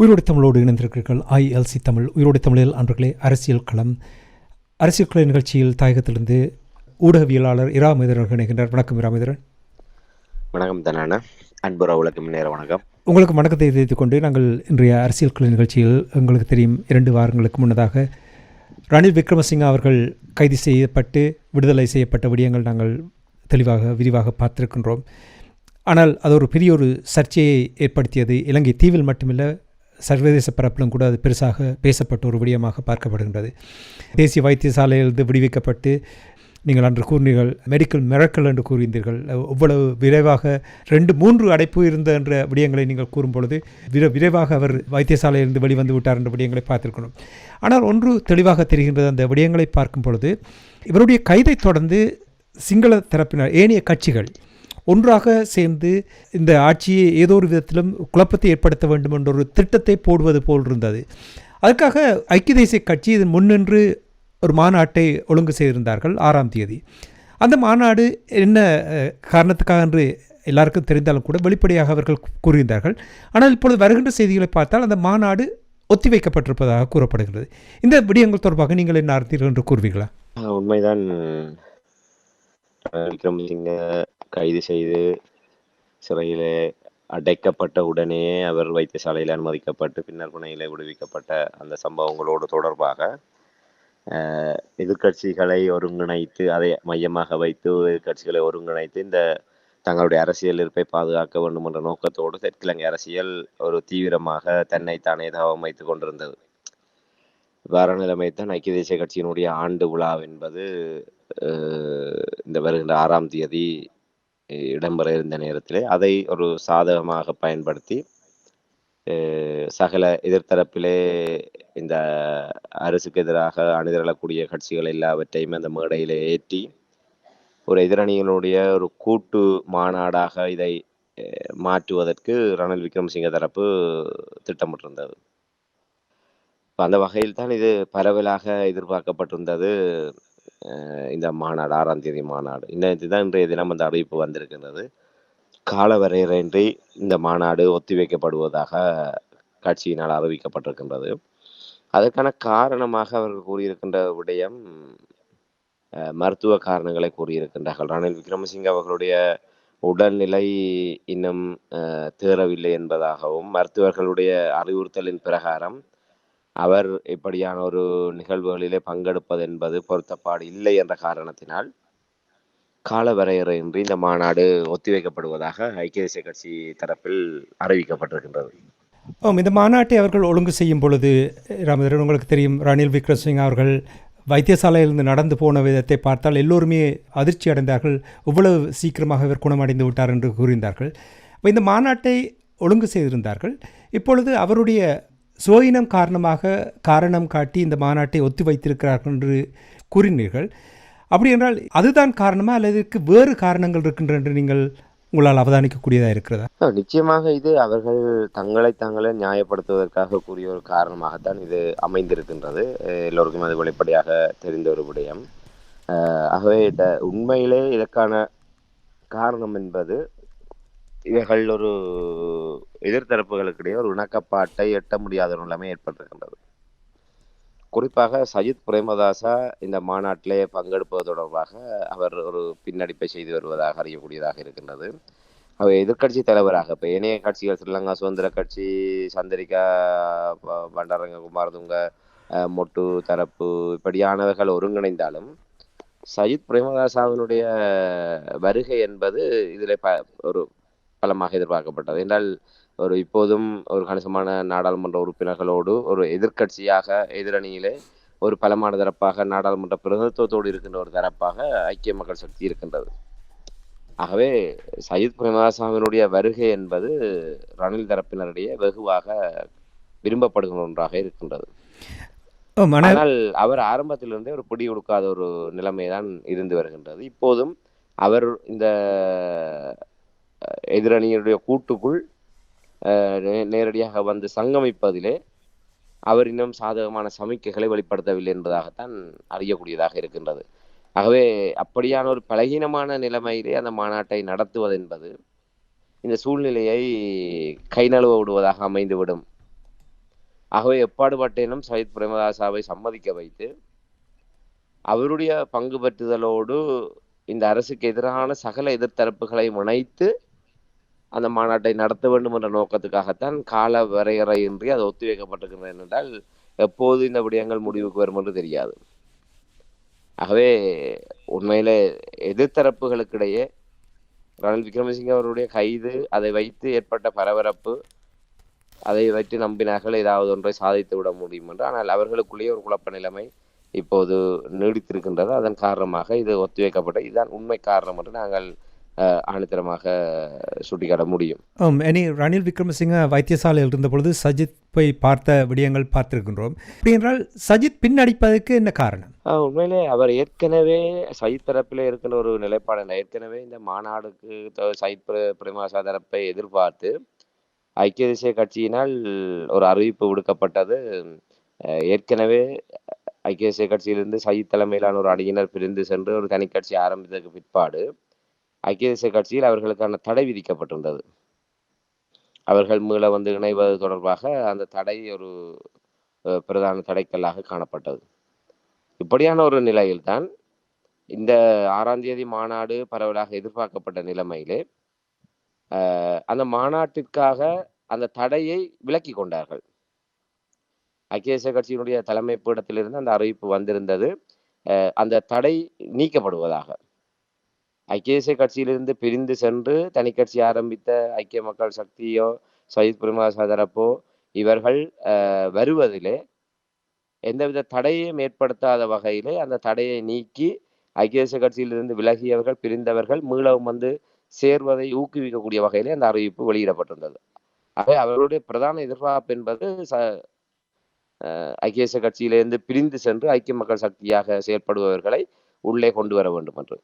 உயிரோடு தமிழோடு இணைந்திருக்கிறீர்கள். ஐஎல்சி தமிழ். உயிரோடு தமிழில் அன்பர்களே அரசியல் களம். அரசியல் கள நிகழ்ச்சியில் தாயகத்திலிருந்து ஊடகவியலாளர் இராமேந்திரன் இணைகின்றார். வணக்கம் இராமேந்திரன் வணக்கம் தானே அன்புற உலகம் நேர வணக்கம். உங்களுக்கு வணக்கத்தை தெரிவித்துக் கொண்டு நாங்கள் இன்றைய அரசியல் கள நிகழ்ச்சியில் உங்களுக்கு தெரியும் இரண்டு வாரங்களுக்கு முன்னதாக ரணில் விக்ரமசிங்க அவர்கள் கைது செய்யப்பட்டு விடுதலை செய்யப்பட்ட விடயங்கள் நாங்கள் தெளிவாக விரிவாக பார்த்திருக்கின்றோம். ஆனால் அது ஒரு பெரிய ஒரு சர்ச்சையை ஏற்படுத்தியது. இலங்கை தீவில் மட்டுமில்ல சர்வதேச பரப்பிலும் கூட அது பெருசாக பேசப்பட்ட ஒரு விடயமாக பார்க்கப்படுகின்றது. தேசிய வைத்தியசாலையிலிருந்து விடுவிக்கப்பட்டு நீங்கள் அன்று கூறினீர்கள் மெடிக்கல் மிரக்கல் என்று கூறியிருந்தீர்கள் இவ்வளவு விரைவாக ரெண்டு மூன்று அடைப்பு இருந்த என்ற விடயங்களை நீங்கள் கூறும் பொழுது விர விரைவாக அவர் வைத்தியசாலையிலிருந்து வெளிவந்து விட்டார் என்ற விடயங்களை பார்த்திருக்கணும் ஆனால் ஒன்று தெளிவாக தெரிகின்றது அந்த விடயங்களை பார்க்கும் பொழுது இவருடைய கைதை தொடர்ந்து சிங்கள தரப்பினர் ஏனைய கட்சிகள் ஒன்றாக சேர்ந்து இந்த ஆட்சியை ஏதோ ஒரு விதத்திலும் குழப்பத்தை ஏற்படுத்த வேண்டும் என்ற ஒரு திட்டத்தை போடுவது போல் இருந்தது. அதற்காக ஐக்கிய தேசிய கட்சி இதன் முன்னின்று ஒரு மாநாட்டை ஒழுங்கு செய்திருந்தார்கள் ஆறாம் தேதி. அந்த மாநாடு என்ன காரணத்துக்காக என்று எல்லாருக்கும் தெரிந்தாலும் கூட வெளிப்படையாக அவர்கள் கூறியிருந்தார்கள். ஆனால் இப்பொழுது வருகின்ற செய்திகளை பார்த்தால் அந்த மாநாடு ஒத்திவைக்கப்பட்டிருப்பதாக கூறப்படுகிறது. இந்த விடயங்கள் தொடர்பாக நீங்கள் என்ன அர்த்தீர்கள் என்று கூறுவீர்களா? உண்மைதான். கைது செய்து சிறையிலே அடைக்கப்பட்ட உடனே அவர் வைத்தியசாலையில் அனுமதிக்கப்பட்டு பின்னர் புனையிலே விடுவிக்கப்பட்ட அந்த சம்பவங்களோடு தொடர்பாக எதிர்கட்சிகளை எதிர்க்கட்சிகளை ஒருங்கிணைத்து அதை மையமாக வைத்து எதிர்க்கட்சிகளை ஒருங்கிணைத்து இந்த தங்களுடைய அரசியல் இருப்பை பாதுகாக்க வேண்டும் என்ற நோக்கத்தோடு தெற்கிழங்கை அரசியல் ஒரு தீவிரமாக தன்னைத்தானே தவம் வைத்துக் கொண்டிருந்தது. வேற நிலைமை தான் ஐக்கிய தேசிய கட்சியினுடைய ஆண்டு விழா என்பது அஹ், இந்த வருகின்ற ஆறாம் தேதி இடம்பெற இருந்த நேரத்திலே அதை ஒரு சாதகமாக பயன்படுத்தி சகல எதிர்த்தரப்பிலே இந்த அரசுக்கு எதிராக அணிதிரளக்கூடிய கட்சிகள் எல்லாவற்றையும் அந்த மேடையிலே ஏற்றி ஒரு எதிரணியினுடைய ஒரு கூட்டு மாநாடாக இதை மாற்றுவதற்கு ரணில் விக்ரமசிங்க தரப்பு திட்டமிட்டிருந்தது. அந்த வகையில் தான் இது பரவலாக எதிர்பார்க்கப்பட்டிருந்தது. இந்த மாநாடு ஆறாம் தேதி மாநாடு. இந்த தான் இன்றைய தினம் அந்த அறிவிப்பு வந்திருக்கின்றது. கால வரையறையின்றி இந்த மாநாடு ஒத்திவைக்கப்படுவதாக கட்சியினால் அறிவிக்கப்பட்டிருக்கின்றது. அதற்கான காரணமாக அவர்கள் கூறியிருக்கின்ற விடயம் அஹ், மருத்துவ காரணங்களை கூறியிருக்கின்றார்கள். ரணில் விக்ரமசிங்க அவர்களுடைய உடல்நிலை இன்னும் அஹ், தேறவில்லை என்பதாகவும் மருத்துவர்களுடைய அறிவுறுத்தலின் பிரகாரம் அவர் இப்படியான ஒரு நிகழ்வுகளிலே பங்கெடுப்பது என்பது பொருத்தப்பாடு இல்லை என்ற காரணத்தினால் கால வரையறையின்றி இந்த மாநாடு ஒத்திவைக்கப்படுவதாக ஐக்கிய தேசிய கட்சி தரப்பில் அறிவிக்கப்பட்டிருக்கின்றது. இந்த மாநாட்டை அவர்கள் ஒழுங்கு செய்யும் பொழுது ராமதரன் உங்களுக்கு தெரியும் ரணில் விக்ரமசிங் அவர்கள் வைத்தியசாலையிலிருந்து நடந்து போன விதத்தை பார்த்தால் எல்லோருமே அதிர்ச்சி அடைந்தார்கள். இவ்வளவு சீக்கிரமாக இவர் குணமடைந்து விட்டார் என்று கூறியிருந்தார்கள். இந்த மாநாட்டை ஒழுங்கு செய்திருந்தார்கள். இப்பொழுது அவருடைய சோயினம் காரணமாக காரணம் காட்டி இந்த மாநாட்டை ஒத்தி வைத்திருக்கிறார்கள் என்று கூறினீர்கள். அப்படி என்றால் அதுதான் காரணமா அல்லது இதற்கு வேறு காரணங்கள் இருக்கின்றன என்று நீங்கள் உங்களால் அவதானிக்கக்கூடியதாக இருக்கிறதா? நிச்சயமாக இது அவர்கள் தங்களை தாங்களே நியாயப்படுத்துவதற்காக கூறிய ஒரு காரணமாகத்தான் இது அமைந்திருக்கின்றது. எல்லோருக்கும் அது வெளிப்படையாக தெரிந்த ஒரு விடயம். ஆகவே இந்த உண்மையிலே இதற்கான காரணம் என்பது இவைகள் ஒரு எதிர்த்தரப்புகளுக்கிடையே ஒரு இணக்கப்பாட்டை எட்ட முடியாத ஒரு நிலைமை ஏற்பட்டிருக்கின்றது. குறிப்பாக சஜித் பிரேமதாசா இந்த மாநாட்டிலே பங்கெடுப்பது தொடர்பாக அவர் ஒரு பின்னடிப்பை செய்து வருவதாக அறியக்கூடியதாக இருக்கின்றது. அவர் எதிர்க்கட்சி தலைவராக இப்போ இணைய கட்சிகள் ஸ்ரீலங்கா சுதந்திர கட்சி சந்திரிகா ப- பண்டாரங்க குமாரதுங்க மொட்டு தரப்பு இப்படியானவர்கள் ஒருங்கிணைந்தாலும் சஜித் பிரேமதாசாவினுடைய வருகை என்பது இதில் ப ஒரு பலமாக எதிர்பார்க்கப்பட்டது. என்றால் ஒரு இப்போதும் ஒரு கணிசமான நாடாளுமன்ற உறுப்பினர்களோடு ஒரு எதிர்க்கட்சியாக எதிரணியிலே ஒரு பலமான தரப்பாக நாடாளுமன்ற பிரதிநிதித்துவத்தோடு இருக்கின்ற ஒரு தரப்பாக ஐக்கிய மக்கள் சக்தி இருக்கின்றது. ஆகவே சஜித் பிரேமதாசாவினுடைய வருகை என்பது ரணில் தரப்பினரிடையே வெகுவாக விரும்பப்படுகின்ற ஒன்றாக இருக்கின்றது. ஆனால் அவர் ஆரம்பத்திலிருந்தே ஒரு பிடி கொடுக்காத ஒரு நிலைமை தான் இருந்து வருகின்றது. இப்போதும் அவர் இந்த எதிரணியினுடைய கூட்டுக்குள் அஹ், நே- நேரடியாக வந்து சங்கமிப்பதிலே அவர் இன்னும் சாதகமான சமிக்கைகளை வெளிப்படுத்தவில்லை என்பதாகத்தான் அறியக்கூடியதாக இருக்கின்றது. ஆகவே அப்படியான ஒரு பலகீனமான நிலைமையிலே அந்த மாநாட்டை நடத்துவது என்பது இந்த சூழ்நிலையை கை நழுவ விடுவதாக அமைந்துவிடும். ஆகவே எப்பாடுபட்டேனும் சயித் பிரேமதாசாவை சம்மதிக்க வைத்து அவருடைய பங்கு பெற்றுதலோடு இந்த அரசுக்கு எதிரான சகல எதிர்த்தரப்புகளை இணைத்து அந்த மாநாட்டை நடத்த வேண்டும் என்ற நோக்கத்துக்காகத்தான் கால வரையறையின்றி அது ஒத்திவைக்கப்பட்டிருக்கிறது என்றால் எப்போது இந்த விடயங்கள் முடிவுக்கு வரும் என்று தெரியாது. ஆகவே உண்மையில எதிர்த்தரப்புகளுக்கிடையே ரணில் விக்ரமசிங்க அவருடைய கைது அதை வைத்து ஏற்பட்ட பரபரப்பு அதை வைத்து நம்பினார்கள் ஏதாவது ஒன்றை சாதித்து விட முடியும் என்று. ஆனால் அவர்களுக்குள்ளேயே ஒரு குழப்ப நிலைமை இப்போது நீடித்திருக்கின்றது. அதன் காரணமாக இது ஒத்திவைக்கப்பட்ட இதுதான் உண்மை காரணம் என்று நாங்கள் ஆணித்தரமாக சுட்டிக்காட்ட முடியும். இனி ரணில் விக்ரமசிங்க வைத்தியசாலையில் இருந்த பொழுது சஜித் போய் பார்த்த விடயங்கள் பார்த்திருக்கின்றோம். அப்படி என்றால் சஜித் பின்னடிப்பதற்கு என்ன காரணம்? உண்மையிலே அவர் ஏற்கனவே சயித் தரப்பில் இருக்கின்ற ஒரு நிலைப்பாடு ஏற்கனவே இந்த மாநாடுக்கு சயித் பிர- பிரேமதாசா தரப்பை எதிர்பார்த்து ஐக்கிய தேசிய கட்சியினால் ஒரு அறிவிப்பு விடுக்கப்பட்டது. ஏற்கனவே ஐக்கிய தேசிய கட்சியிலிருந்து சயித் தலைமையிலான ஒரு அணியினர் பிரிந்து சென்று ஒரு தனி கட்சி ஆரம்பித்ததுக்கு பிற்பாடு ஐக்கிய தேசிய கட்சியில் அவர்களுக்கான தடை விதிக்கப்பட்டிருந்தது. அவர்கள் மீள வந்து இணைவது தொடர்பாக அந்த தடை ஒரு பிரதான தடைக்கல்லாக காணப்பட்டது. இப்படியான ஒரு நிலையில்தான் இந்த ஆறாம் தேதி மாநாடு பரவலாக எதிர்பார்க்கப்பட்ட நிலைமையிலே அந்த மாநாட்டிற்காக அந்த தடையை விலக்கி கொண்டார்கள். ஐக்கிய தேசிய கட்சியினுடைய தலைமை பீடத்திலிருந்து அந்த அறிவிப்பு வந்திருந்தது. அந்த தடை நீக்கப்படுவதாக. ஐக்கிய கட்சியிலிருந்து பிரிந்து சென்று தனி கட்சி ஆரம்பித்த ஐக்கிய மக்கள் சக்தியோ சயித் பிரேமதாசா தரப்போ இவர்கள் அஹ், வருவதிலே எந்தவித தடையையும் ஏற்படுத்தாத வகையிலே அந்த தடையை நீக்கி ஐக்கிய தேசிய கட்சியிலிருந்து விலகியவர்கள் பிரிந்தவர்கள் மீளவும் வந்து சேர்வதை ஊக்குவிக்கக்கூடிய வகையிலே அந்த அறிவிப்பு வெளியிடப்பட்டிருந்தது. ஆகவே அவர்களுடைய பிரதான எதிர்பார்ப்பு என்பது ச அஹ் ஐக்கிய தேசிய கட்சியிலிருந்து பிரிந்து சென்று ஐக்கிய மக்கள் சக்தியாக செயல்படுபவர்களை உள்ளே கொண்டு வர வேண்டும் என்று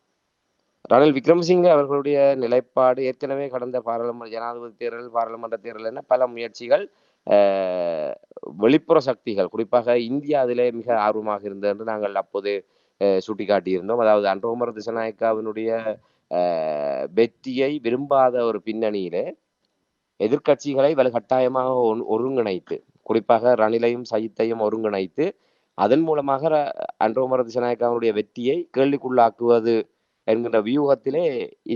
ரணில் விக்ரமசிங்கே அவர்களுடைய நிலைப்பாடு ஏற்கனவே கடந்த பாராளுமன்ற ஜனாதிபதி தேர்தல் பாராளுமன்ற தேர்தல் என பல முயற்சிகள் வெளிப்புற சக்திகள் குறிப்பாக இந்தியா அதிலே மிக ஆர்வமாக இருந்தது என்று நாங்கள் அப்போது சுட்டிக்காட்டியிருந்தோம். அதாவது அன்றோமர் திசநாயக்காவினுடைய அஹ், வெற்றியை விரும்பாத ஒரு பின்னணியிலே எதிர்க்கட்சிகளை வலுக்கட்டாயமாக ஒருங்கிணைத்து குறிப்பாக ரணிலையும் சயித்தையும் ஒருங்கிணைத்து அதன் மூலமாக ர- அன்றோமர் திசநாயக்காவுடைய வெற்றியை கேள்விக்குள்ளாக்குவது என்கின்ற வியூகத்திலே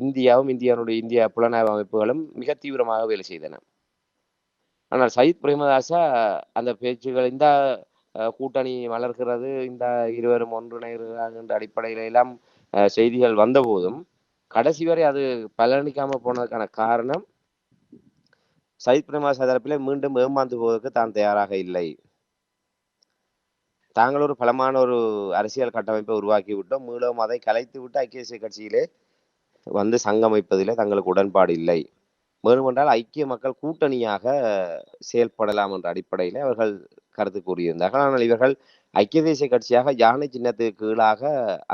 இந்தியாவும் இந்தியாவுடைய இந்திய புலனாய்வு அமைப்புகளும் மிக தீவிரமாக வேலை செய்தன. ஆனால் சயித் பிரேமதாசா அந்த பேச்சுகள் இந்த அஹ், கூட்டணி வளர்கிறது இந்த இருவரும் ஒன்றிணைகிறார்கள் என்ற அடிப்படையில எல்லாம் அஹ், செய்திகள் வந்தபோதும் கடைசி வரை அது பலனளிக்காம போனதுக்கான காரணம் சயித் பிரேமதாசா தரப்பிலே மீண்டும் ஏமாந்து போவதற்கு தான் தயாராக இல்லை. தாங்கள் ஒரு பலமான ஒரு அரசியல் கட்டமைப்பை உருவாக்கி விட்டோம். மீளவும் அதை கலைத்து விட்டு ஐக்கிய தேசிய கட்சியிலே வந்து சங்கமைப்பதிலே தங்களுக்கு உடன்பாடு இல்லை. வேணுமென்றால் ஐக்கிய மக்கள் கூட்டணியாக செயல்படலாம் என்ற அடிப்படையில் அவர்கள் கருத்து கூறியிருந்தார்கள். ஆனால் இவர்கள் ஐக்கிய தேசிய கட்சியாக யானை சின்னத்துக்கு கீழாக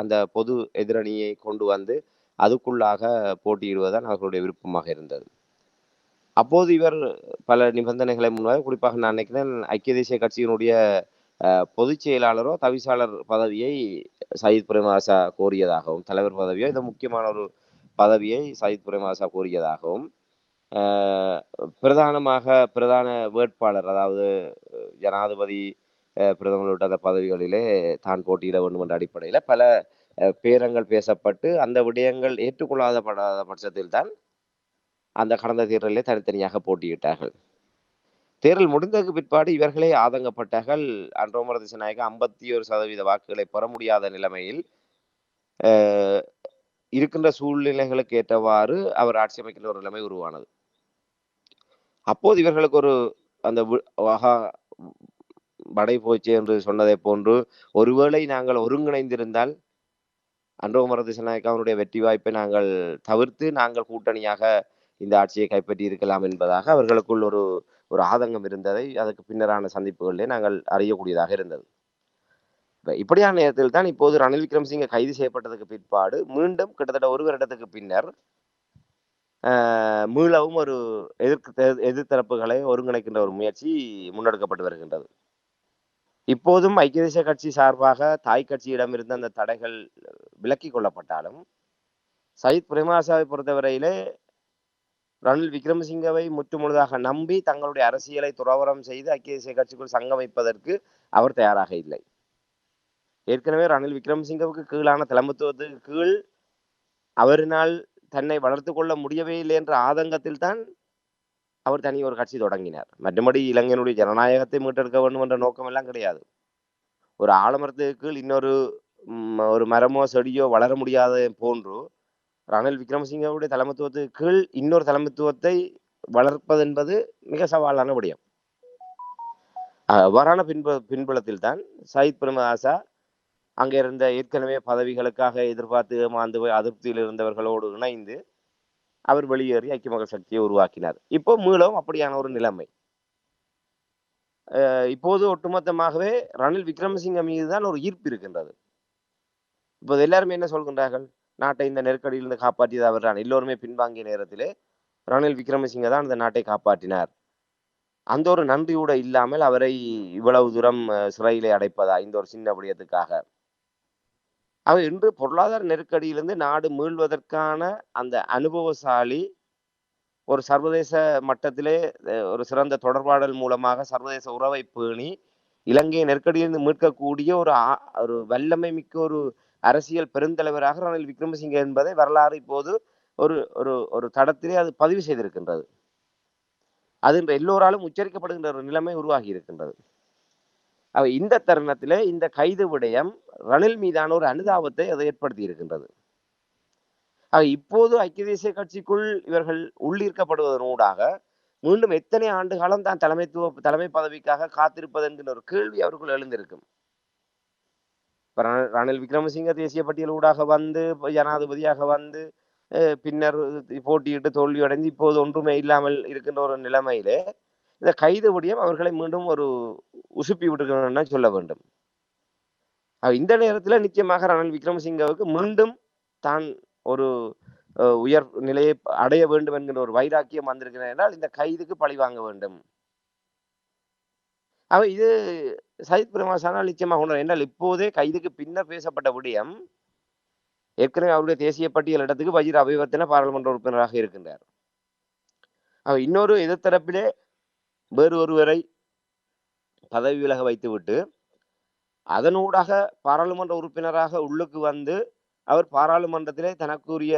அந்த பொது எதிரணியை கொண்டு வந்து அதுக்குள்ளாக போட்டியிடுவதுதான் அவர்களுடைய விருப்பமாக இருந்தது. அப்போது இவர் பல நிபந்தனைகளை முன்வாக குறிப்பாக நான் நினைக்கிறேன் ஐக்கிய தேசிய கட்சியினுடைய பொதுச் செயலாளரோ தவிசாளர் பதவியை சயித் பிரேமதாசா கோரியதாகவும் தலைவர் பதவியோ இந்த முக்கியமான ஒரு பதவியை சயித் பிரேமதாசா கோரியதாகவும் பிரதானமாக பிரதான வேட்பாளர் அதாவது ஜனாதிபதி அஹ், பிரதமர் உள்ளிட்ட அந்த பதவிகளிலே தான் போட்டியிட வேண்டும் என்ற அடிப்படையில் பல அஹ், பேரங்கள் பேசப்பட்டு அந்த விடயங்கள் ஏற்றுக்கொள்ளாத படாத பட்சத்தில் தான் அந்த கடந்த தேர்தலிலே தனித்தனியாக போட்டியிட்டார்கள். தேர்தல் முடிந்ததுக்கு பிற்பாடு இவர்களே ஆதங்கப்பட்டார்கள். அன்றோமர திசநாயக ஐம்பத்தி ஒரு சதவீத வாக்குகளை பெற முடியாத நிலைமையில் அஹ், இருக்கின்ற சூழ்நிலைகளுக்கு ஏற்றவாறு அவர் ஆட்சி அமைக்கின்ற ஒரு நிலைமை உருவானது. அப்போது இவர்களுக்கு ஒரு அந்த வி- ஆஹா படை போச்சு என்று சொன்னதை போன்று ஒருவேளை நாங்கள் ஒருங்கிணைந்திருந்தால் அன்றோமர திசநாயக்க அவருடைய வெற்றி வாய்ப்பை நாங்கள் தவிர்த்து நாங்கள் கூட்டணியாக இந்த ஆட்சியை கைப்பற்றி இருக்கலாம் என்பதாக அவர்களுக்குள் ஒரு ஒரு ஆதங்கம் இருந்ததை அதற்கு பின்னரான சந்திப்புகளிலே நாங்கள் அறியக்கூடியதாக இருந்தது. இப்படியான நேரத்தில் தான் இப்போது ரணில் விக்ரம்சிங்க கைது செய்யப்பட்டதுக்கு பிற்பாடு மீண்டும் கிட்டத்தட்ட ஒரு வருடத்துக்கு பின்னர் ஆஹ், மீளவும் ஒரு எதிர்க்கு எதிர்த்தரப்புகளை ஒருங்கிணைக்கின்ற ஒரு முயற்சி முன்னெடுக்கப்பட்டு வருகின்றது. இப்போதும் ஐக்கிய தேசிய கட்சி சார்பாக தாய் கட்சியிடமிருந்து அந்த தடைகள் விலக்கி கொள்ளப்பட்டாலும் சயித் பிரேமாசாவை பொறுத்தவரையிலே ரணில் விக்ரமசிங்கவை முற்றுமுழுதாக நம்பி தங்களுடைய அரசியலை துறவரம் செய்து ஐக்கிய தேசிய கட்சிக்குள் சங்கமைப்பதற்கு அவர் தயாராக இல்லை. ஏற்கனவே ரணில் விக்ரமசிங்கவுக்கு கீழான தலைமைத்துவத்துக்கு கீழ் அவரினால் தன்னை வளர்த்து கொள்ள முடியவே இல்லை என்ற ஆதங்கத்தில் தான் அவர் தனி ஒரு கட்சி தொடங்கினார். மற்றபடி இலங்கையினுடைய ஜனநாயகத்தை மீட்டெடுக்க வேண்டும் என்ற நோக்கம் எல்லாம் கிடையாது. ஒரு ஆலமரத்துக்கு கீழ் இன்னொரு ஒரு மரமோ செடியோ வளர முடியாத போன்று ரணில் விக்ரமசிங்கவுடைய தலைமைத்துவத்துக்கு கீழ் இன்னொரு தலைமைத்துவத்தை வளர்ப்பது என்பது மிக சவாலான விடயம். அவ்வாறான பின்பு பின்புலத்தில் தான் சயித் பிரேமதாசா அங்கே இருந்த ஏற்கனவே பதவிகளுக்காக எதிர்பார்த்து ஏமாந்து அதிருப்தியில் இருந்தவர்களோடு இணைந்து அவர் வெளியேறி ஐக்கிய மக்கள் சக்தியை உருவாக்கினார். இப்போ மீளவும் அப்படியான ஒரு நிலைமை. அஹ் இப்போது ஒட்டுமொத்தமாகவே ரணில் விக்ரமசிங்க மீது தான் ஒரு ஈர்ப்பு இருக்கின்றது. இப்போது எல்லாருமே என்ன சொல்கின்றார்கள்? நாட்டை இந்த நெருக்கடியிலிருந்து காப்பாற்றியது அவர் தான். எல்லோருமே பின்வாங்கிய நேரத்திலே ரணில் விக்ரமசிங்க தான் அந்த நாட்டை காப்பாற்றினார். அந்த ஒரு நன்றியூட இல்லாமல் அவரை இவ்வளவு தூரம் சிறையிலே அடைப்பதா? இந்த ஒரு சின்ன விடயத்துக்காக. அவர் இன்று பொருளாதார நெருக்கடியிலிருந்து நாடு மீள்வதற்கான அந்த அனுபவசாலி ஒரு சர்வதேச மட்டத்திலே ஒரு சிறந்த தொடர்பாடல் மூலமாக சர்வதேச உறவை பேணி இலங்கையை நெருக்கடியிலிருந்து மீட்கக்கூடிய ஒரு ஒரு வல்லமை மிக்க ஒரு அரசியல் பெருந்தலைவராக ரணில் விக்ரமசிங்கே என்பதை வரலாறு இப்போது ஒரு ஒரு ஒரு தடத்திலே அது பதிவு செய்திருக்கின்றது. அது இன்று எல்லோராலும் உச்சரிக்கப்படுகின்ற ஒரு நிலைமை உருவாகி இருக்கின்றது. இந்த தருணத்திலே இந்த கைது விடயம் ரணில் மீதான ஒரு அனுதாபத்தை அதை ஏற்படுத்தி இருக்கின்றது. ஆக இப்போது ஐக்கிய தேசிய கட்சிக்குள் இவர்கள் உள்ளிருக்கப்படுவதனூடாக மீண்டும் எத்தனை ஆண்டு காலம் தான் தலைமைத்துவ தலைமை பதவிக்காக காத்திருப்பது என்கிற ஒரு கேள்வி அவருக்குள் எழுந்திருக்கும். இப்போ ரண- ரணில் விக்ரமசிங்க தேசிய பட்டியலூடாக வந்து ஜனாதிபதியாக வந்து பின்னர் போட்டியிட்டு தோல்வியடைந்து இப்போது ஒன்றுமே இல்லாமல் இருக்கின்ற ஒரு நிலைமையிலே இந்த கைது விடயம் அவர்களை மீண்டும் ஒரு உசுப்பி விட்டுருக்கணும்னு சொல்ல வேண்டும். இந்த நேரத்துல நிச்சயமாக ரணில் விக்ரமசிங்கவுக்கு மீண்டும் தான் ஒரு அஹ், உயர் நிலையை அடைய வேண்டும் என்கிற ஒரு வைராக்கியம் வந்திருக்கிறேன் என்றால் இந்த கைதுக்கு பழி வாங்க வேண்டும். அவ இது சஜித் பிரேமசானால் நிச்சயமாக உணரும் என்றால் இப்போதே கைதுக்கு பின்னர் பேசப்பட்ட விடயம் ஏற்கனவே அவருடைய தேசிய பட்டியல் இடத்துக்கு வஜிர அபிவர்த்தன பாராளுமன்ற உறுப்பினராக இருக்கின்றார். அவர் இன்னொரு எதிர்த்தரப்பிலே வேறு ஒருவரை பதவி விலக வைத்துவிட்டு அதனூடாக பாராளுமன்ற உறுப்பினராக உள்ளுக்கு வந்து அவர் பாராளுமன்றத்திலே தனக்குரிய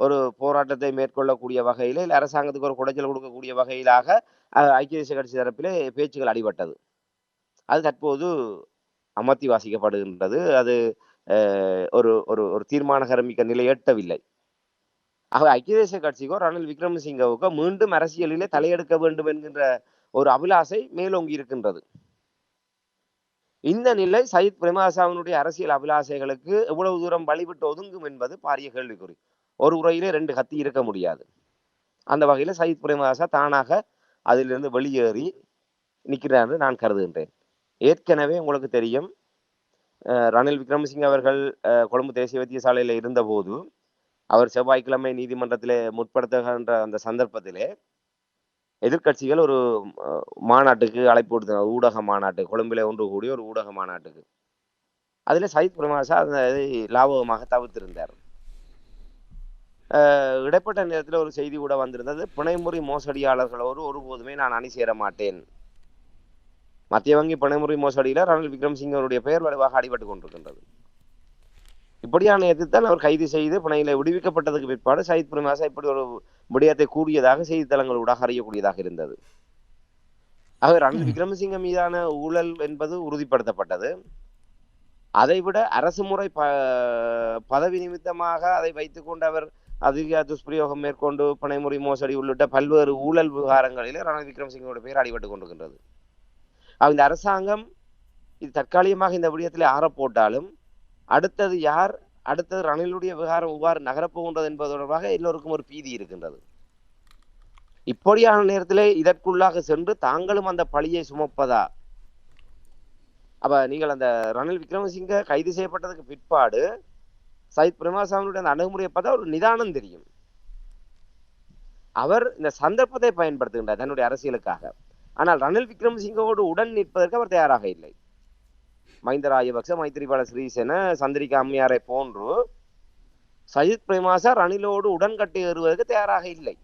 ஒரு போராட்டத்தை மேற்கொள்ளக்கூடிய வகையில் இல்லை அரசாங்கத்துக்கு ஒரு குடைச்சல் கொடுக்கக்கூடிய வகையிலாக ஐக்கிய தேசிய கட்சி தரப்பிலே பேச்சுகள் அடிபட்டது. அது தற்போது அமர்த்தி வாசிக்கப்படுகின்றது அது அஹ், ஒரு ஒரு ஒரு தீர்மானகரமிக்க நிலை எட்டவில்லை. ஆக ஐக்கிய தேசிய கட்சிக்கோ ரணில் விக்ரமசிங்கவுக்கோ மீண்டும் அரசியலிலே தலையெடுக்க வேண்டும் என்கின்ற ஒரு அபிலாசை மேலோங்கி இருக்கின்றது. இந்த நிலை சயித் பிரேமதாசாவினுடைய அரசியல் அபிலாசைகளுக்கு எவ்வளவு தூரம் வழிவிட்டு ஒதுங்கும் என்பது பாரிய கேள்விக்குறி. ஒரு உரையிலே ரெண்டு கத்தி இருக்க முடியாது. அந்த வகையில சயித் பிரேமதாசா தானாக அதிலிருந்து வெளியேறி நிற்கிறார் என்று நான் கருதுகின்றேன். ஏற்கனவே உங்களுக்கு தெரியும் அஹ், ரணில் விக்ரமசிங் அவர்கள் அஹ், கொழும்பு தேசிய வைத்தியசாலையில் இருந்தபோது அவர் செவ்வாய்க்கிழமை நீதிமன்றத்திலே முற்படுத்துகின்ற அந்த சந்தர்ப்பத்திலே எதிர்க்கட்சிகள் ஒரு மாநாட்டுக்கு அழைப்பு கொடுத்தனர் ஊடக மாநாட்டு கொழும்பிலே ஒன்று கூடிய ஒரு ஊடக மாநாட்டுக்கு. அதில் சயித் பிரமாசா அதை லாபகமாக தவிர்த்திருந்தார். இடைப்பட்ட நேரத்தில் ஒரு செய்தி கூட வந்திருந்தது. பிணைமுறை மோசடியாளர்களோடு ஒருபோதுமே நான் அணி சேர மாட்டேன். மத்திய வங்கி பிணைமுறை மோசடியில ரணில் விக்ரமசிங்கனுடைய பெயர் வலுவாக அடிபட்டு கொண்டிருக்கின்றது. இப்படியான எதிர்த்தான் அவர் கைது செய்து பிணையில விடுவிக்கப்பட்டதுக்கு பிற்பாடு சயித் பிரமாசா இப்படி ஒரு விடயத்தை கூறியதாக செய்தித்தளங்களூடாக அறியக்கூடியதாக இருந்தது. ஆக ரணில் விக்ரமசிங்க மீதான ஊழல் என்பது உறுதிப்படுத்தப்பட்டது. அதைவிட அரசு முறை ப பதவி நிமித்தமாக அதை வைத்துக்கொண்டு அவர் அதிக துஷ்பிரயோகம் மேற்கொண்டு பிணைமுறை மோசடி உள்ளிட்ட பல்வேறு ஊழல் விவகாரங்களிலே ரணில் விக்ரமசிங்கோட பெயர் அடிபட்டு கொண்டிருக்கின்றது. இந்த அரசாங்கம் இது தற்காலிகமாக இந்த விடயத்தில் ஆற போட்டாலும் அடுத்தது யார்? அடுத்தது ரணிலுடைய விவகாரம் எவ்வாறு நகரப்போகின்றது என்பது தொடர்பாக எல்லோருக்கும் ஒரு பீதி இருக்கின்றது. இப்படியான நேரத்திலே இதற்குள்ளாக சென்று தாங்களும் அந்த பழியை சுமப்பதா? அப்ப நீங்கள் அந்த ரணில் விக்ரமசிங்க கைது செய்யப்பட்டதுக்கு பிற்பாடு சயித் பிரமாசாமியுடைய அந்த அணுகுமுறையை பார்த்தா ஒரு நிதானம் தெரியும். அவர் இந்த சந்தர்ப்பத்தை பயன்படுத்துகின்றார் தன்னுடைய அரசியலுக்காக. ஆனால் ரணில் விக்ரமசிங்கோடு உடன் நிற்பதற்கு அவர் தயாராக இல்லை. மஹிந்த ராஜபக்ச மைத்திரிபால சிறிசேன சந்திரிகா அம்மையாரை போன்று சஜித் பிரேமாசா ரணிலோடு உடன்கட்டை ஏறுவதற்கு தயாராக இல்லை.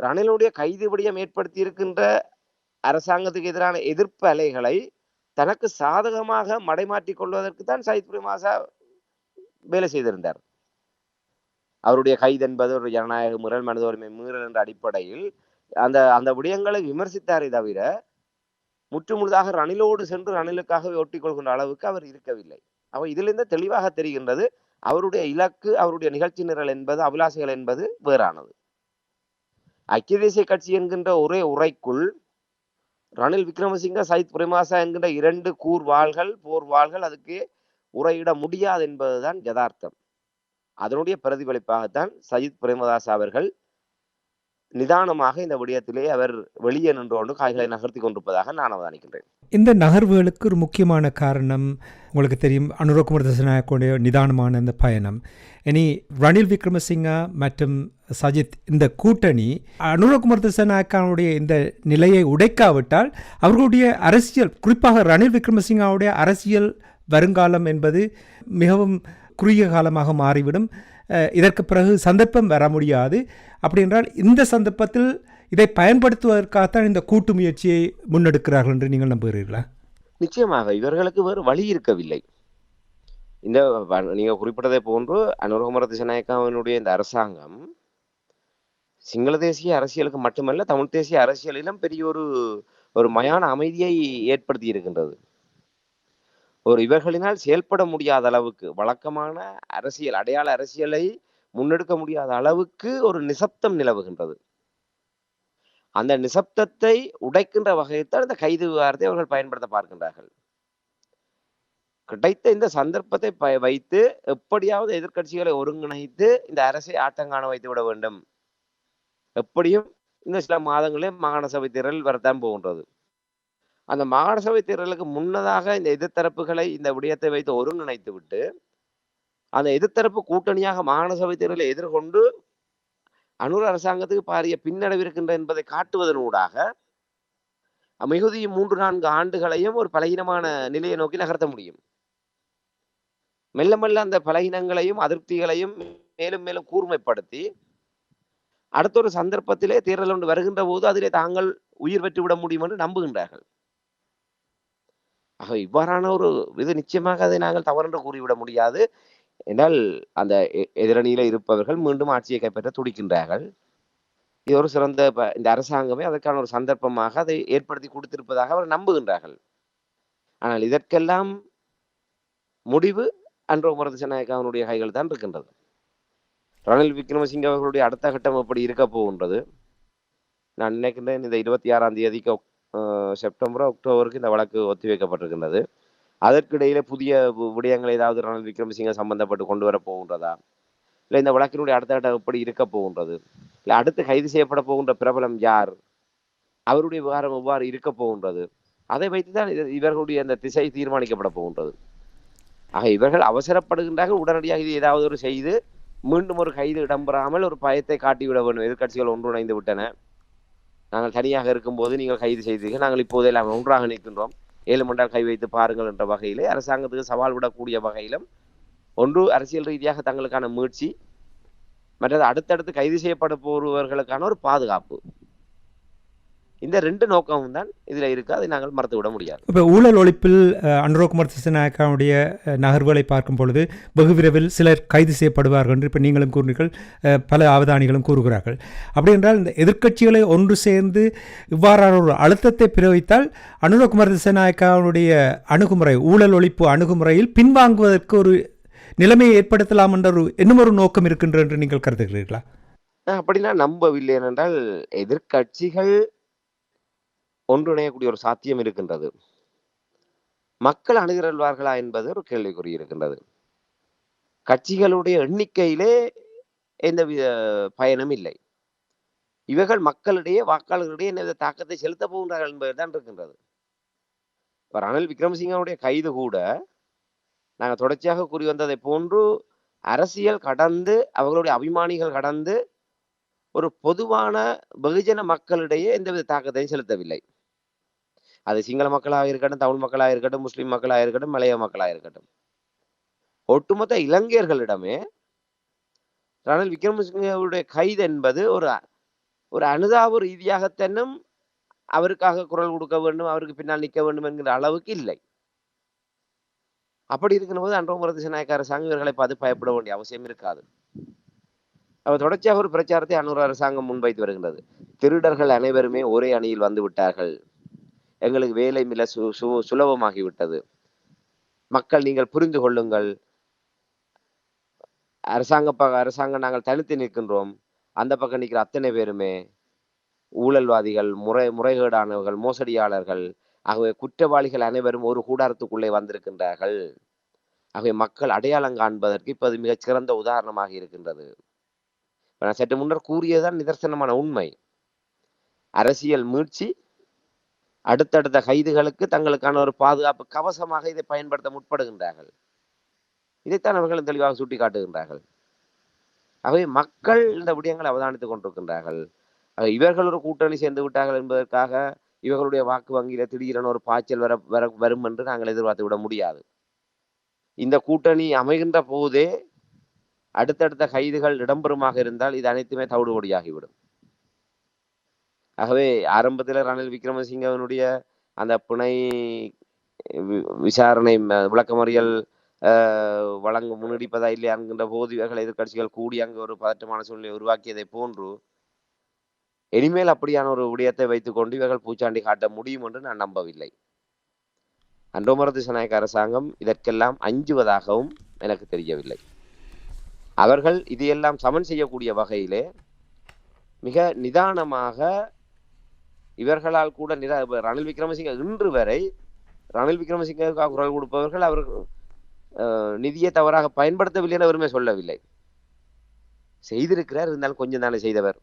ரணிலுடைய கைது விடயம் ஏற்படுத்தி இருக்கின்ற அரசாங்கத்துக்கு எதிரான எதிர்ப்பு அலைகளை தனக்கு சாதகமாக மடைமாற்றிக் கொள்வதற்கு தான் சயித் பிரேமாசா வேலை செய்திருந்தார். அவருடைய கைது என்பது ஒரு ஜனநாயக முறையில் மனித உரிமை மீறல் என்ற அடிப்படையில் அந்த அந்த விடயங்களை விமர்சித்தாரே தவிர முற்றுமுழுதாக ரணிலோடு சென்று ரணிலுக்காக ஒட்டிக் கொள்கின்ற அளவுக்கு அவர் இருக்கவில்லை. அவர் இதிலிருந்து தெளிவாக தெரிகின்றது அவருடைய இலக்கு அவருடைய நிகழ்ச்சி நிரல் என்பது அபிலாசைகள் என்பது வேறானது. ஐக்கிய தேசிய கட்சி என்கின்ற ஒரே உரைக்குள் ரணில் விக்ரமசிங்க சயித் பிரேமாசா என்கின்ற இரண்டு கூர்வாள்கள் போர்வாள்கள் அதுக்கு உரையிட முடியாது என்பதுதான் யதார்த்தம். அதனுடைய பிரதிபலிப்பாகத்தான் சஜித் பிரேமதாஸ் அவர்கள் நிதானமாக இந்த விடயத்திலே அவர் வெளியே நின்று கொண்டு காய்களை நகர்த்தி கொண்டிருப்பதாக நான் அவதானிக்கின்றேன். இந்த நகர்வுகளுக்கு ஒரு முக்கியமான காரணம் உங்களுக்கு தெரியும் அனுரகுமார் தசநாயக்கோடைய நிதானமான இந்த பயணம். இனி ரணில் விக்ரமசிங்கா மற்றும் சஜித் இந்த கூட்டணி அனுரகுமார் தசநாயக்கானுடைய இந்த நிலையை உடைக்காவிட்டால் அவர்களுடைய அரசியல் குறிப்பாக ரணில் விக்ரமசிங்காவுடைய அரசியல் வருங்காலம் என்பது மிகவும் குறுகிய காலமாக மாறிவிடும். இதற்கு பிறகு சந்தர்ப்பம் வர முடியாது. அப்படி என்றால் இந்த சந்தர்ப்பத்தில் இதை பயன்படுத்துவதற்காகத்தான் இந்த கூட்டு முயற்சியை முன்னெடுக்கிறார்கள் என்று நீங்கள் நம்புகிறீர்களா? நிச்சயமாக. இவர்களுக்கு வேறு வழி இருக்கவில்லை. இந்த வ- நீங்க குறிப்பிட்டதை போன்று அனுரகுமார திசநாயக்காவினுடைய இந்த அரசாங்கம் சிங்கள தேசிய அரசியலுக்கு மட்டுமல்ல தமிழ் தேசிய அரசியலிலும் பெரிய ஒரு ஒரு மயான அமைதியை ஏற்படுத்தி இருக்கின்றது. ஒரு இவர்களினால் செயல்பட முடியாத அளவுக்கு வழக்கமான அரசியல் அடையாள அரசியலை முன்னெடுக்க முடியாத அளவுக்கு ஒரு நிசப்தம் நிலவுகின்றது. அந்த நிசப்தத்தை உடைக்கின்ற வகையில் இந்த கைது விவகாரத்தை அவர்கள் பயன்படுத்த பார்க்கின்றார்கள். கிடைத்த இந்த சந்தர்ப்பத்தை ப- வைத்து எப்படியாவது எதிர்க்கட்சிகளை ஒருங்கிணைத்து இந்த அரசை ஆட்டங்காண வைத்து விட வேண்டும். எப்படியும் இந்த சில மாதங்களே மாகாண சபை தேர்தல் வரத்தான் போகின்றது. அந்த மாகாண சபை தேர்தலுக்கு முன்னதாக இந்த எதிர்த்தரப்புகளை இந்த விடயத்தை வைத்து ஒருங்கிணைத்து விட்டு அந்த எதிர்த்தரப்பு கூட்டணியாக மாகாண சபை தேர்தலை எதிர்கொண்டு அனூர் அரசாங்கத்துக்கு பாரிய பின்னடைவிருக்கின்ற என்பதை காட்டுவதனூடாக மிகுதி மூன்று நான்கு ஆண்டுகளையும் ஒரு பலகீனமான நிலையை நோக்கி நகர்த்த முடியும். மெல்ல மெல்ல அந்த பலகீனங்களையும் அதிருப்திகளையும் மேலும் மேலும் கூர்மைப்படுத்தி அடுத்த ஒரு சந்தர்ப்பத்திலே தேர்தல் ஒன்று வருகின்ற போது அதிலே தாங்கள் உயிர் பெற்றுவிட முடியும் என்று நம்புகின்றார்கள். ஆக இவ்வாறான ஒரு இது நிச்சயமாக அதை நாங்கள் தவறென்று கூறிவிட முடியாது. என்றால் அந்த எ- எதிரணியில இருப்பவர்கள் மீண்டும் ஆட்சியை கைப்பற்ற துடிக்கின்றார்கள். இது ஒரு சிறந்த இந்த அரசாங்கமே அதற்கான ஒரு சந்தர்ப்பமாக அதை ஏற்படுத்தி கொடுத்திருப்பதாக அவர் நம்புகின்றார்கள். ஆனால் இதற்கெல்லாம் முடிவு அன்றோ முரதசநாயக்காவனுடைய கைகள் தான் இருக்கின்றது. ரணில் விக்ரமசிங்க அவர்களுடைய அடுத்த கட்டம் எப்படி இருக்க போகின்றது? நான் நினைக்கின்றேன் இந்த இருபத்தி ஆறாம் தேதிக்கு செப்டம்பர் அக்டோபருக்கு இந்த வழக்கு ஒத்திவைக்கப்பட்டிருக்கின்றது அதற்கிடையில புதிய விடயங்கள் ஏதாவது ரணில் விக்ரமசிங்க சம்பந்தப்பட்டு கொண்டு வர போகின்றதா? இல்லை இந்த வழக்கினுடைய அடுத்த கட்டம் எப்படி இருக்க போகின்றது? இல்லை அடுத்து கைது செய்யப்பட போகின்ற பிரபலம் யார்? அவருடைய விவகாரம் எவ்வாறு இருக்க போகின்றது? அதை வைத்து தான் இவர்களுடைய அந்த திசை தீர்மானிக்கப்பட போகின்றது. ஆக இவர்கள் அவசரப்படுகின்றார்கள். உடனடியாக இது ஏதாவது ஒரு செய்து மீண்டும் ஒரு கைது இடம்பெறாமல் ஒரு பயத்தை காட்டிவிட வேண்டும். எதிர்க்கட்சிகள் ஒன்றிணைந்து விட்டன. நாங்கள் தனியாக இருக்கும்போது நீங்கள் கைது செய்தீர்கள். நாங்கள் இப்போது எல்லாம் ஒன்றாக நிற்கின்றோம். ஏழு மண்டால் கை வைத்து பாருங்கள் என்ற வகையிலே அரசாங்கத்துக்கு சவால் விடக்கூடிய வகையிலும் ஒன்று அரசியல் ரீதியாக தங்களுக்கான முயற்சி மற்றது அடுத்தடுத்து கைது செய்யப்பட போறவர்களுக்கான ஒரு பாதுகாப்பு. இந்த ரெண்டு நோக்கமும் தான் இதுல இருக்கு. அதை நாங்கள் மறந்து விட முடியாது. இப்போ ஊழல் ஒழிப்பில் அனுரகுமார் திசநாயக்காவுடைய நகர்வுகளை பார்க்கும் பொழுது வெகு விரைவில் சிலர் கைது செய்யப்படுவார்கள் என்று இப்போ நீங்களும் கூறினீர்கள். பல அவதானிகளும் கூறுகிறார்கள். அப்படி என்றால் இந்த எதிர்க்கட்சிகளை ஒன்று சேர்ந்து இவ்வாறான ஒரு அழுத்தத்தை பிரயோகித்தால் அனுரகுமார் திசநாயக்காவுடைய அணுகுமுறை ஊழல் ஒழிப்பு அணுகுமுறையில் பின்வாங்குவதற்கு ஒரு நிலைமையை ஏற்படுத்தலாம் என்ற ஒரு இன்னும் ஒரு நோக்கம் இருக்கின்ற என்று நீங்கள் கருதுகிறீர்களா? நான் அப்படி நான் நம்பவில்லை ஏனென்றால் எதிர்க்கட்சிகள் ஒன்றிணையக்கூடிய ஒரு சாத்தியம் இருக்கின்றது. மக்கள் அணுகிறல்வார்களா என்பது ஒரு கேள்விக்குறி இருக்கின்றது. கட்சிகளுடைய எண்ணிக்கையிலே எந்தவித பயனும் இல்லை. இவர்கள் மக்களிடையே வாக்காளர்களிடையே எந்தவித தாக்கத்தை செலுத்த போகின்றார்கள் என்பதுதான் இருக்கின்றது. இப்போ ரணில் விக்ரமசிங்கனுடைய கைது கூட நாங்கள் தொடர்ச்சியாக கூறி வந்ததை போன்று அரசியல் கடந்து அவர்களுடைய அபிமானிகள் கடந்து ஒரு பொதுவான வெகுஜன மக்களிடையே எந்தவித தாக்கத்தையும் செலுத்தவில்லை. அது சிங்கள மக்களாக இருக்கட்டும் தமிழ் மக்களாக இருக்கட்டும் முஸ்லீம் மக்களாக இருக்கட்டும் மலைய மக்களாக இருக்கட்டும். ஒட்டுமொத்த இலங்கையர்களிடமே ரணில் விக்ரமசிங்கவுடைய கைது என்பது ஒரு ஒரு அனுதாப ரீதியாகத்தன்னும் அவருக்காக குரல் கொடுக்க வேண்டும் அவருக்கு பின்னால் நிற்க வேண்டும் என்கிற அளவுக்கு இல்லை. அப்படி இருக்கும்போது அன்றோமரது நாயக்க அரசாங்கம் இவர்களை பார்த்து பயப்பட வேண்டிய அவசியம் இருக்காது. அவர் தொடர்ச்சியாக ஒரு பிரச்சாரத்தை அன்னூர் அரசாங்கம் முன்வைத்து வருகின்றது. திருடர்கள் அனைவருமே ஒரே அணியில் வந்து விட்டார்கள். எங்களுக்கு வேலை மில சு சு சுலபமாகிவிட்டது. மக்கள் நீங்கள் புரிந்து கொள்ளுங்கள். அரசாங்க ப அரசாங்கம் நாங்கள் தனித்து நிற்கின்றோம். அந்த பக்கம் நிற்கிற அத்தனை பேருமே ஊழல்வாதிகள் முறை முறைகேடானவர்கள் மோசடியாளர்கள். ஆகவே குற்றவாளிகள் அனைவரும் ஒரு கூடாரத்துக்குள்ளே வந்திருக்கின்றார்கள். ஆகவே மக்கள் அடையாளம் காண்பதற்கு இப்போ அது மிகச் சிறந்த உதாரணமாக இருக்கின்றது. நான் சற்று முன்னர் கூறியதுதான் நிதர்சனமான உண்மை. அரசியல் மீட்சி அடுத்தடுத்த கைதுகளுக்கு தங்களுக்கான ஒரு பாதுகாப்பு கவசமாக இதை பயன்படுத்த முற்படுகின்றார்கள். இதைத்தான் அவர்களும் தெளிவாக சுட்டி காட்டுகின்றார்கள் ஆகவே மக்கள் இந்த விடயங்களை அவதானித்துக் கொண்டிருக்கின்றார்கள். இவர்கள் ஒரு கூட்டணி சேர்ந்து விட்டார்கள் என்பதற்காக இவர்களுடைய வாக்கு வங்கியில திடீரென ஒரு பாய்ச்சல் வர வர வரும் என்று நாங்கள் எதிர்பார்த்து விட முடியாது. இந்த கூட்டணி அமைகின்ற போதே அடுத்தடுத்த கைதுகள் இடம்பெறுமாக இருந்தால் இது அனைத்துமே தவிடுபடியாகிவிடும். ஆகவே ஆரம்பத்தில் ரணில் விக்ரமசிங்கவனுடைய அந்த பிணை வி- விசாரணை ம- விளக்கமறியல் ஆஹ், வழங்க முன்னெடுப்பதா இல்லையா என்கின்ற போது இவர்கள் எதிர்க்கட்சிகள் கூடி அங்கு ஒரு பதற்றமான சூழ்நிலை உருவாக்கியதை போன்று இனிமேல் அப்படியான ஒரு விடயத்தை வைத்துக்கொண்டு இவர்கள் பூச்சாண்டி காட்ட முடியும் என்று நான் நம்பவில்லை. அன்றோமர திசநாயக்க அரசாங்கம் இதற்கெல்லாம் அஞ்சுவதாகவும் எனக்கு தெரியவில்லை. அவர்கள் இதையெல்லாம் சமன் செய்யக்கூடிய வகையிலே மிக நிதானமாக இவர்களால் கூட நிரா ரணில் விக்ரமசிங்க இன்று வரை ரணில் விக்ரமசிங்கவுக்காக குரல் கொடுப்பவர்கள் அவர் நிதியை தவறாக பயன்படுத்தவில்லை என அவருமே சொல்லவில்லை. செய்திருக்கிறார் இருந்தாலும் கொஞ்சம் தானே செய்தவர்.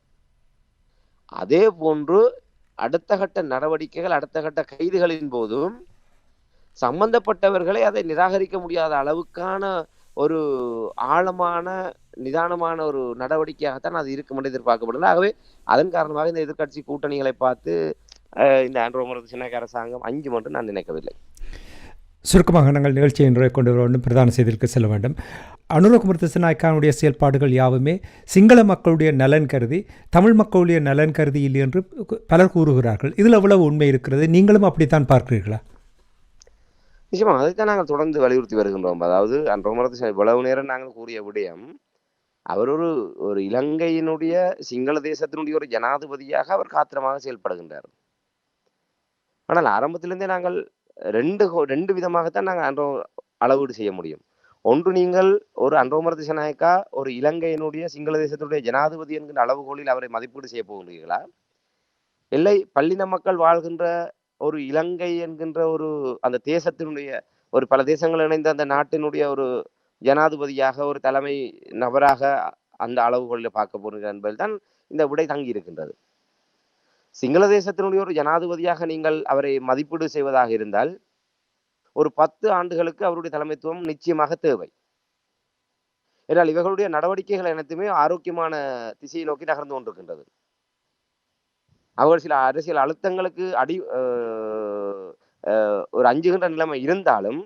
அதே போன்று அடுத்த கட்ட நடவடிக்கைகள் அடுத்த கட்ட கைதுகளின் போதும் சம்பந்தப்பட்டவர்களை அதை நிராகரிக்க முடியாத அளவுக்கான ஒரு ஆழமான நிதானமான ஒரு நடவடிக்கையாகத்தான் அது இருக்கும் என்று எதிர்பார்க்கப்படுது ஆகவே அதன் காரணமாக இந்த எதிர்க்கட்சி கூட்டணிகளை பார்த்து இந்த ஆண்ட்ரோமரது சின்னக அரசாங்கம் அஞ்சு மட்டும் நான் நினைக்கவில்லை. சுருக்கமாக நாங்கள் நிகழ்ச்சியை இன்றைய கொண்டு வர வேண்டும். பிரதான செய்திக்கு செல்ல வேண்டும். அனுரகுமார் திசநாயக்கானுடைய செயல்பாடுகள் யாவுமே சிங்கள மக்களுடைய நலன் கருதி தமிழ் மக்களுடைய நலன் கருதி இல்லை என்று பலர் கூறுகிறார்கள். இதில் எவ்வளவு உண்மை இருக்கிறது? நீங்களும் அப்படித்தான் பார்க்கிறீர்களா? நிச்சயமா அதைத்தான் நாங்கள் தொடர்ந்து வலியுறுத்தி வருகின்றோம். அதாவது அன்றோமரது இவ்வளவு நேரம் நாங்கள் கூறிய விடயம் அவர் ஒரு ஒரு இலங்கையினுடைய சிங்கள தேசத்தினுடைய ஒரு ஜனாதிபதியாக அவர் காத்திரமாக செயல்படுகின்றார். ஆனால் ஆரம்பத்திலிருந்தே நாங்கள் ரெண்டு கோ- ரெண்டு விதமாகத்தான் நாங்கள் அன்றோ அளவீடு செய்ய முடியும். ஒன்று நீங்கள் ஒரு அன்றோமர திசநாயக்கா ஒரு இலங்கையினுடைய சிங்கள தேசத்தினுடைய ஜனாதிபதி என்கிற அளவுகோலில் அவரை மதிப்பீடு செய்ய போகிறீர்களா இல்லை பல்லின மக்கள் வாழ்கின்ற ஒரு இலங்கை என்கின்ற ஒரு அந்த தேசத்தினுடைய ஒரு பல தேசங்கள் இணைந்த அந்த நாட்டினுடைய ஒரு ஜனாதிபதியாக ஒரு தலைமை நபராக அந்த அளவுகளில் பார்க்க போகிறீர்கள் என்பதுதான் இந்த விடை தங்கி இருக்கின்றது சிங்கள தேசத்தினுடைய ஒரு ஜனாதிபதியாக நீங்கள் அவரை மதிப்பீடு செய்வதாக இருந்தால் ஒரு பத்து ஆண்டுகளுக்கு அவருடைய தலைமைத்துவம் நிச்சயமாக தேவை. ஏனால் இவர்களுடைய நடவடிக்கைகள் அனைத்துமே ஆரோக்கியமான திசையை நோக்கி நகர்ந்து கொண்டிருக்கின்றது. அவர் சில அரசியல் அழுத்தங்களுக்கு அடி அஹ், ஒரு அஞ்சுகின்ற நிலைமை இருந்தாலும்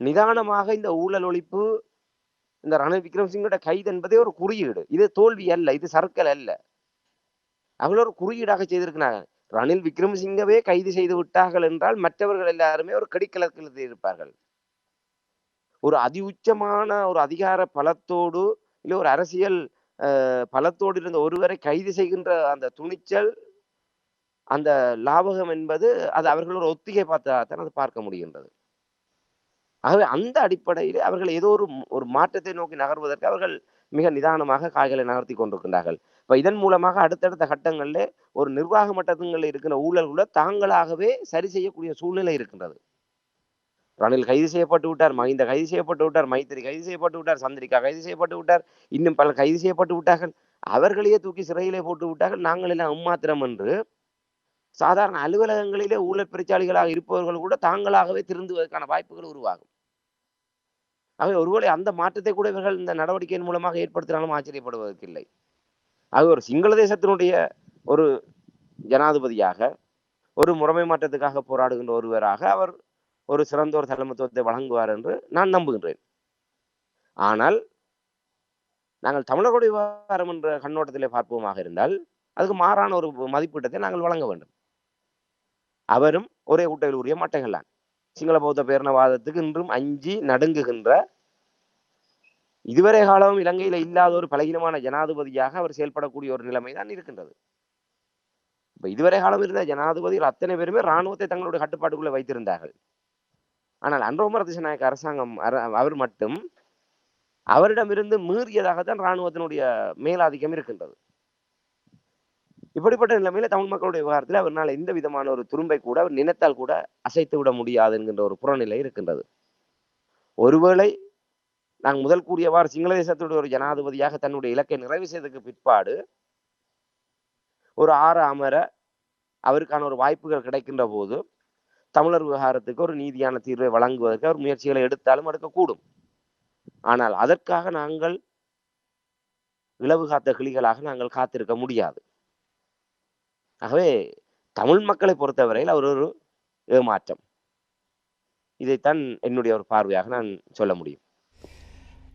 நிதானமாக இந்த ஊழல் ஒழிப்பு இந்த ரணில் விக்ரமசிங்கோட கைது என்பதே ஒரு குறியீடு. இது தோல்வி அல்ல இது சர்க்கல் அல்ல. அவங்கள ஒரு குறியீடாக செய்திருக்கிறாங்க. ரணில் விக்ரமசிங்கவே கைது செய்து விட்டார்கள் என்றால் மற்றவர்கள் எல்லாருமே ஒரு கடிக்கலத்தில் இருப்பார்கள். ஒரு அதி உச்சமான ஒரு அதிகார பலத்தோடு இல்லை ஒரு அரசியல் பலத்தோடு இருந்த ஒருவரை கைது செய்கின்ற அந்த துணிச்சல் அந்த லாபகம் என்பது அது அவர்களோட ஒத்திகை பார்த்தாதான் அது பார்க்க முடிகின்றது. ஆகவே அந்த அடிப்படையில் அவர்கள் ஏதோ ஒரு ஒரு மாற்றத்தை நோக்கி நகர்வதற்கு அவர்கள் மிக நிதானமாக காய்களை நகர்த்தி கொண்டிருக்கின்றார்கள். இப்ப இதன் மூலமாக அடுத்தடுத்த கட்டங்களில் ஒரு நிர்வாக மட்டங்களில் இருக்கிற ஊழல்களை தாங்களாகவே சரி செய்யக்கூடிய சூழ்நிலை இருக்கின்றது. ரணில் கைது செய்யப்பட்டு விட்டார் மஹிந்த கைது செய்யப்பட்டு விட்டார் மைத்திரி கைது செய்யப்பட்டு விட்டார் சந்திரிகா கைது செய்யப்பட்டு விட்டார் இன்னும் பலர் கைது செய்யப்பட்டு விட்டார்கள். அவர்களையே தூக்கி சிறையிலே போட்டு விட்டார்கள். நாங்கள் எல்லாம் அம்மாத்திரம் என்று சாதாரண அலுவலகங்களிலே ஊழல் பிரச்சாளிகளாக இருப்பவர்கள் கூட தாங்களாகவே திருந்துவதற்கான வாய்ப்புகள் உருவாகும். ஆகவே ஒருவேளை அந்த மாற்றத்தை கூட இவர்கள் இந்த நடவடிக்கையின் மூலமாக ஏற்படுத்தினாலும் ஆச்சரியப்படுவதற்கு இல்லை. ஆகவே ஒரு சிங்கள தேசத்தினுடைய ஒரு ஜனாதிபதியாக ஒரு முறைமை மாற்றத்துக்காக போராடுகின்ற ஒருவராக அவர் ஒரு சிறந்த ஒரு தலைமைத்துவத்தை வழங்குவார் என்று நான் நம்புகின்றேன். ஆனால் நாங்கள் தமிழர்களுடைய விவகாரம் என்ற கண்ணோட்டத்திலே பார்ப்போமாக இருந்தால் அதுக்கு மாறான ஒரு மதிப்பீட்டத்தை நாங்கள் வழங்க வேண்டும். அவரும் ஒரே கூட்டையில் உரிய மட்டைகள்தான் சிங்கள பௌத்த பேரணவாதத்துக்கு இன்றும் அஞ்சி நடுங்குகின்ற இதுவரை காலம் இலங்கையில இல்லாத ஒரு பலகீனமான ஜனாதிபதியாக அவர் செயல்படக்கூடிய ஒரு நிலைமை தான் இருக்கின்றது. இப்ப இதுவரை காலம் இருந்த ஜனாதிபதிகள் அத்தனை பேருமே இராணுவத்தை தங்களுடைய கட்டுப்பாட்டுக்குள்ள வைத்திருந்தார்கள். ஆனால் அன்றோமர் திசநாயக்க அரசாங்கம் அவர் மட்டும் அவரிடமிருந்து மீறியதாகத்தான் இராணுவத்தினுடைய மேலாதிக்கம் இருக்கின்றது. இப்படிப்பட்ட நிலைமையில தமிழ் மக்களுடைய விவகாரத்தில் அவரால் எந்த விதமான ஒரு துரும்பை கூட அவர் நினைத்தால் கூட அசைத்து விட முடியாது என்கின்ற ஒரு புறநிலை இருக்கின்றது. ஒருவேளை நான் முதல் கூறியவாறு சிங்கள தேசத்துடைய ஒரு ஜனாதிபதியாக தன்னுடைய இலக்கை நிறைவு செய்ததுக்கு பிற்பாடு ஒரு ஆறு அமர அவருக்கான ஒரு வாய்ப்புகள் கிடைக்கின்ற போது தமிழர் விவகாரத்துக்கு ஒரு நீதியான தீர்வை வழங்குவதற்கு அவர் முயற்சிகளை எடுத்தாலும் எடுக்கக்கூடும் ஆனால் அதற்காக நாங்கள் இளவு காத்த கிளிகளாக நாங்கள் காத்திருக்க முடியாது. ஆகவே தமிழ் மக்களை பொறுத்தவரையில் அவர் ஒரு ஏமாற்றம். இதைத்தான் என்னுடைய ஒரு பார்வையாக நான் சொல்ல முடியும்.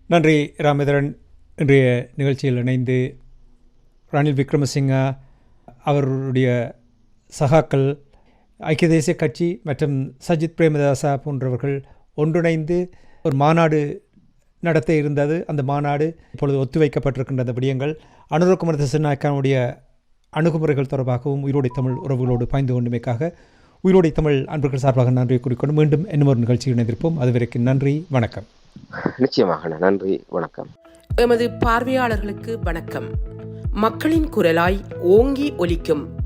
நன்றி ராமேந்திரன். இன்றைய நிகழ்ச்சியில் இணைந்து ரணில் விக்ரமசிங்கா அவருடைய சகாக்கள் ஐக்கிய தேசிய கட்சி மற்றும் சஜித் பிரேமதாசா போன்றவர்கள் ஒன்றிணைந்து ஒரு மாநாடு நடத்த இருந்தது. அந்த மாநாடு இப்பொழுது ஒத்திவைக்கப்பட்டிருக்கின்ற அந்த விடயங்கள் அனுரகுமார திசநாயக்கனுடைய அணுகுமுறைகள் தொடர்பாகவும் உயிரோடை தமிழ் உறவுகளோடு பாய்ந்து கொண்டுமைக்காக உயிரோடை தமிழ் அன்பர்கள் சார்பாக நன்றி கூறிக்கொண்டு மீண்டும் இன்னும் ஒரு நிகழ்ச்சியில் இணைந்திருப்போம். அதுவரைக்கும் நன்றி வணக்கம். நிச்சயமாக நன்றி வணக்கம். எமது பார்வையாளர்களுக்கு வணக்கம். மக்களின் குரலாய் ஓங்கி ஒலிக்கும்